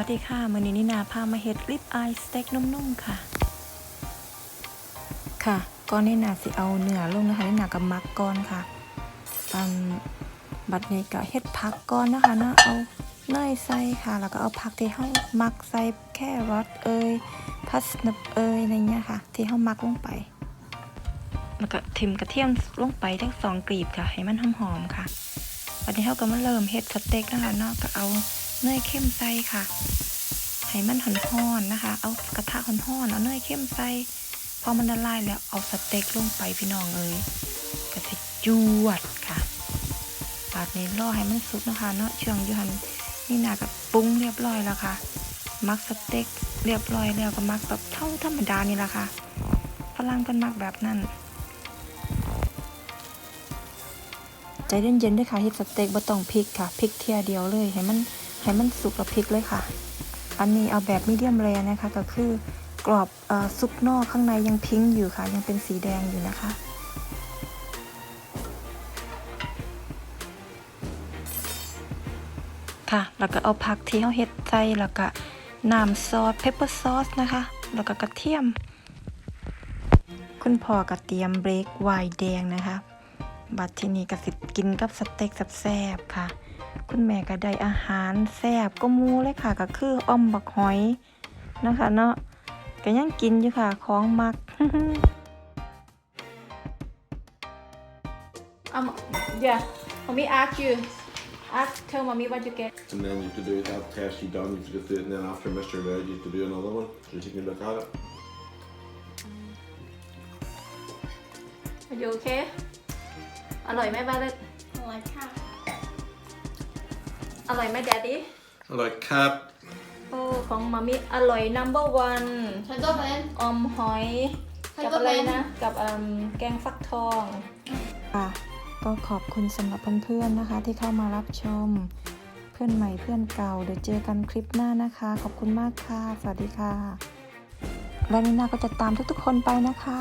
วัสดีค่ะมือนี้นินาพามาเฮ็ดลิปอายสเต็กนุ่มๆค่ะ ค่ะก่อนนินาสิเอาเนื้อลงนะคะนินากับมักก่อนค่ะอันบัดนี้ก็เฮ็ดผักก่อนนะคะเนาะเอาเนยใส่ค่ะ แล้วก็เอาผักที่เฮามักใส่แครอทเอยพัสนับเอยอะไรเงี้ยค่ะ ที่เฮามักลงไป แล้วก็ทิมกระเทียมลงไปทั้งสองกลีบค่ะ ให้มันหอมๆค่ะวันนี้เราก็มาเริ่มเฮ็ดสเต็กนะคะเนาะก็เอา เนยเข้มใส่ค่ะให้มันหอนๆนะคะ เอากระทะหอนๆเอาเนยเข้มใส่พอมันละลายแล้วเอาสเต็กลงไปพี่น้องเอ้ยก็จะจวดค่ะปาดนี้รอให้มันสุกนะคะเนาะเช่วงยูหันนี่นากับปรุงเรียบร้อยแล้วค่ะ มักสเต็กเรียบร้อยแล้วก็มักแบบเท่าธรรมดานี่แหละค่ะฝรั่งเป็นมักแบบนั้น ใจเย็นๆด้วยค่ะเฮ็ดสเต็กบ่ต้องพริกค่ะพริกเทียเดียวเลยให้มันให้มันสุกแล้วพริกเลยค่ะ อันนี้เอาแบบมีเดียมแรนะคะก็คือกรอบอซุปนอกข้างในยังพิงค์อยู่ค่ะ ยังเป็นสีแดงอยู่นะคะ ค่ะแล้วก็เอาผักที่เราเฮ็ดใส่แล้วก็น้ำซอสเพปเปอร์ซอสนะคะ แล้วก็กระเทียม คุณพ่อกระเทียมเบรกไวน์แดงนะคะ บัดที่นี่ก็สิกินกับสเต็กแซ่บๆค่ะ คุณแม่ก็ได้อาหารแซ่บก็มูเลยค่ะ ก็คืออ้อมบักหอยนะคะเนาะก็ยังกินอยู่ค่ะของมัก Um, yeah. Mommy ask you. Ask, tell mommy what you get. And then you have to do that test you done, you have to do it, and then after Mr. Red, you have to do another one. So you can look at it. Are you okay? อร่อยไหมบาเลตอร่อยค่ะ อร่อยไหมแดดดี้ I like cat. โอ้ของมามีอร่อย number one ฉันก็เป็น อมหอยฉันกับก็อะไรเป็น นะ กับอืมแกงฟักทอง ค่ะก็ขอบคุณสำหรับเพื่อนๆนะคะ ที่เข้ามารับชม เพื่อนใหม่เพื่อนเก่าเดี๋ยวเจอกันคลิปหน้านะคะ ขอบคุณมากค่ะ สวัสดีค่ะ และนี่นาก็จะตามทุกๆคนไปนะคะ